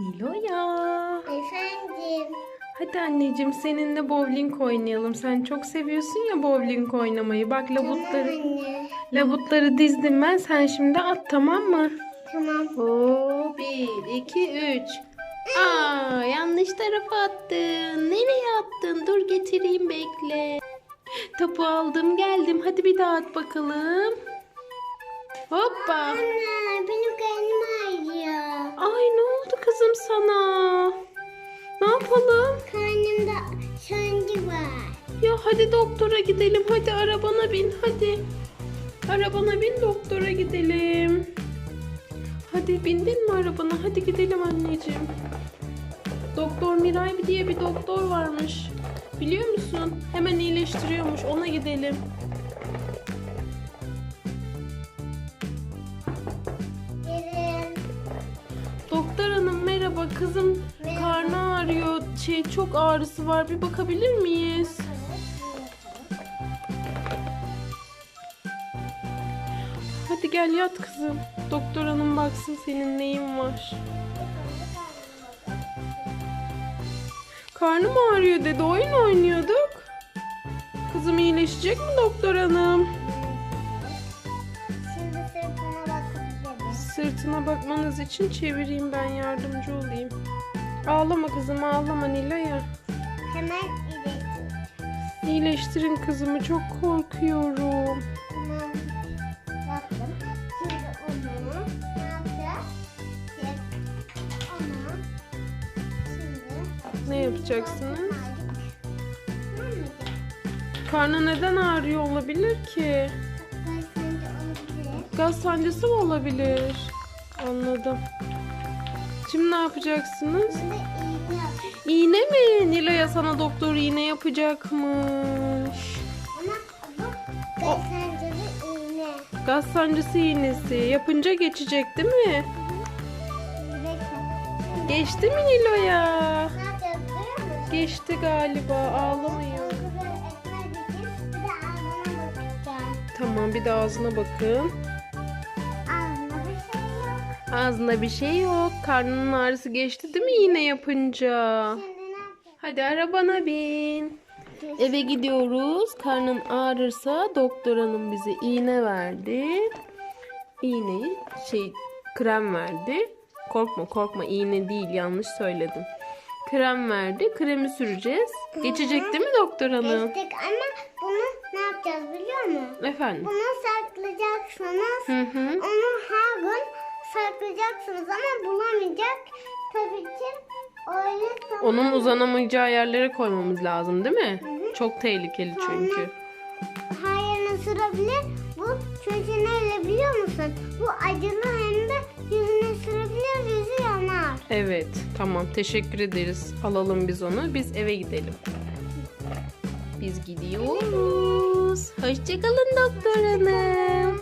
Nilo'ya. Efendim. Hadi anneciğim seninle bowling oynayalım. Sen çok seviyorsun ya bowling oynamayı. Bak Tamam labutları, anne. labutları dizdim ben. Sen şimdi at tamam mı? Tamam. Oo, bir, iki, üç. Aa, yanlış tarafa attın. Nereye attın? Dur getireyim bekle. Topu aldım geldim. Hadi bir daha at bakalım. Hoppa. Anne yapalım? Karnımda sancı var. Ya hadi doktora gidelim. Hadi arabana bin hadi. Arabana bin doktora gidelim. Hadi bindin mi arabana? Hadi gidelim anneciğim. Doktor Miray diye bir doktor varmış. Biliyor musun? Hemen iyileştiriyormuş. Ona gidelim. Gelin. Doktor hanım merhaba kızım. Merhaba. Karnı ağrıyor. Şey çok ağrısı var. Bir bakabilir miyiz? Hadi gel yat kızım. Doktor hanım baksın senin neyin var. Karnım ağrıyor dedi. Oyun oynuyorduk. Kızım iyileşecek mi doktor hanım? Şimdi. Sırtına bakmanız için çevireyim ben yardımcı olayım. Ağlama kızım ağlama Nilay'a. Hemen iyileştir. İyileştirin kızımı çok korkuyorum. Tamam. Yaptım. Şimdi onu ne yapacağız? Tek. Onu. Şimdi. Ne yapacaksınız? Karnı neden ağrıyor olabilir ki? Gaz sancısı mı olabilir? Anladım. Şimdi ne yapacaksınız? Şimdi iğne mi? Nilo'ya sana doktor iğne yapacakmış. Ama bu iğne. Gaz sancısı iğnesi. Yapınca geçecek değil mi? Geçti mi Nilo'ya? Geçti galiba. Ağlamıyor. Tamam bir de ağzına bakın. Ağzında bir şey yok. Karnının ağrısı geçti değil mi iğne yapınca? Hadi arabana bin. Eve gidiyoruz. Karnın ağrırsa doktor hanım bize iğne verdi. İğneyi şey krem verdi. Korkma korkma iğne değil yanlış söyledim. Krem verdi. Kremi süreceğiz. Geçecek değil mi doktor hanım? Geçtik ama bunu ne yapacağız biliyor musun? Efendim. Bunu saklayacaksınız. Hı hı. Onu her gün saklayacaksınız ama bulamayacak. Tabii ki öyle zaman- Onun uzanamayacağı yerlere koymamız lazım değil mi? Çok tehlikeli çünkü. her yerine sırabilir. Bu çünkü neyle biliyor musun? Bu acılı hem de yüzüne sırabilir yüzü yanar. Evet tamam teşekkür ederiz. Alalım biz onu. Biz eve gidelim. Biz gidiyoruz. Hoşçakalın doktor hanım.